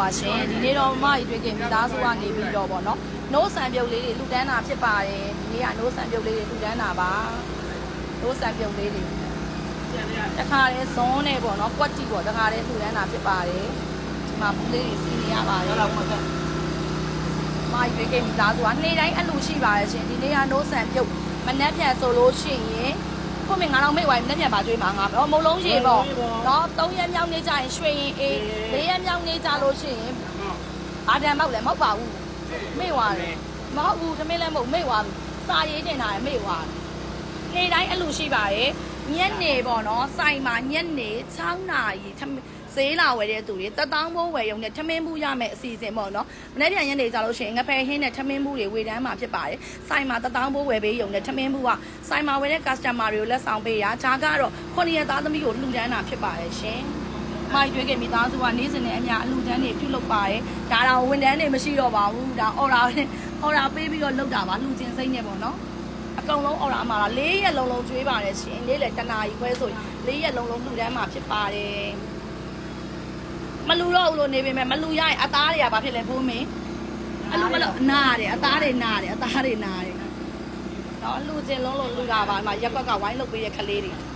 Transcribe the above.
ပါရှင်ဒီနေ့တော့မကြီးတွေ့ခင်မိသားစုကနေပြီးတော့ဗောနော်နိုးဆန်ပြုတ်လေးတွေလှူဒန်းတာဖြစ်ပါတယ်ဒီနေ့ကနိုးဆန်ပြုတ်လေးတွေလှူဒန်းတာပါနိုးဆန်ပြုတ်လေးတွေတခါတည်းဇွန်းနဲ့ဗောနော်ကွက်တီဗောတခါတည်းလှူဒန်းတာဖြစ်ပါတယ်ဒီမှာဘူးလေးတွေစီနေရပါတယ်တော့မှဆက်မကြီးတွေ့ခင်မိသားစုကနေ့တိုင်းအလှရှိပါတယ်ရှင်ဒီနေ့ကနိုးဆန်ပြုတ်မနှက်ပြန်ဆိုလို့ရှိရင် ခုမင်းငါတော့မိတ်ဝိုင်းမနှက်ပြန်ပါကြွေးမှာငါတော့မုံလုံးရေပေါ့နော်၃ရက်မြောက်နေ့ကျရင်ရွှေရင်အေး၄ရက်မြောက်နေ့ကျလို့ရှိရင်အာဒံမောက်လည်းမဟုတ်ပါဘူးမေ့သွားတယ်မဟုတ်ဘူးသမင်းလည်းမဟုတ်မေ့သွားပြီစာရေးတင်တာလည်းမေ့သွားတယ်နေ့တိုင်းအလူရှိပါတယ်ညနေပေါ့နော်စိုင်မှာညနေ6နာရီထမင်း ဈေးလာဝယ်တဲ့သူတွေတတောင်းမိုးဝယ်ရုံနဲ့ထမင်းဘူးရမယ်အစီအစဉ်ပေါ့နော်မနေ့ပြန်ညနေကြလို့ရှိရင်ငဖယ်ဟင်းနဲ့ထမင်းဘူးတွေဝေတန်းမှာဖြစ်ပါတယ်စိုင်မှာတတောင်းမိုးဝယ်ပေးရုံနဲ့ထမင်းဘူးကစိုင်မှာဝယ်တဲ့ customer တွေကိုလက်ဆောင်ပေးရဒါကတော့ခုနှစ်ရက်သားသမီးကိုလှူဒန်းတာဖြစ်ပါတယ်ရှင်မိုက်ကျွေးခင်မိသားစုကနေ့စဉ်နဲ့အများအလှူဒန်းတွေပြုလုပ်ပါတယ်။ဒါတော့ဝန်ထမ်းတွေမရှိတော့ပါဘူး။ဒါအော်ရာအော်ရာပေးပြီးတော့လုပ်တာပါလှူခြင်းစိမ့်နေပေါ့နော်။အကုန်လုံးအော်ရာမှာလား၄ရက်လုံးလုံးကျွေးပါတယ်ရှင်။နေ့လေတနာရီခွဲဆိုရင်၄ရက်လုံးလုံးလှူဒန်းမှာဖြစ်ပါတယ်။ မလှူတော့ဘူးလို့နေပေမဲ့မလှူရရင်အသားတွေကဘာဖြစ်လဲဘိုးမင်း။အလှူမလို့နားတယ်အသားတွေနားတယ်အသားတွေနားတယ်။တော့လှူခြင်းလုံးလုံးလှူတာပါဒီမှာရက်ကွက်ကဝိုင်းလုပ်ပေးတဲ့ကလေးတွေ။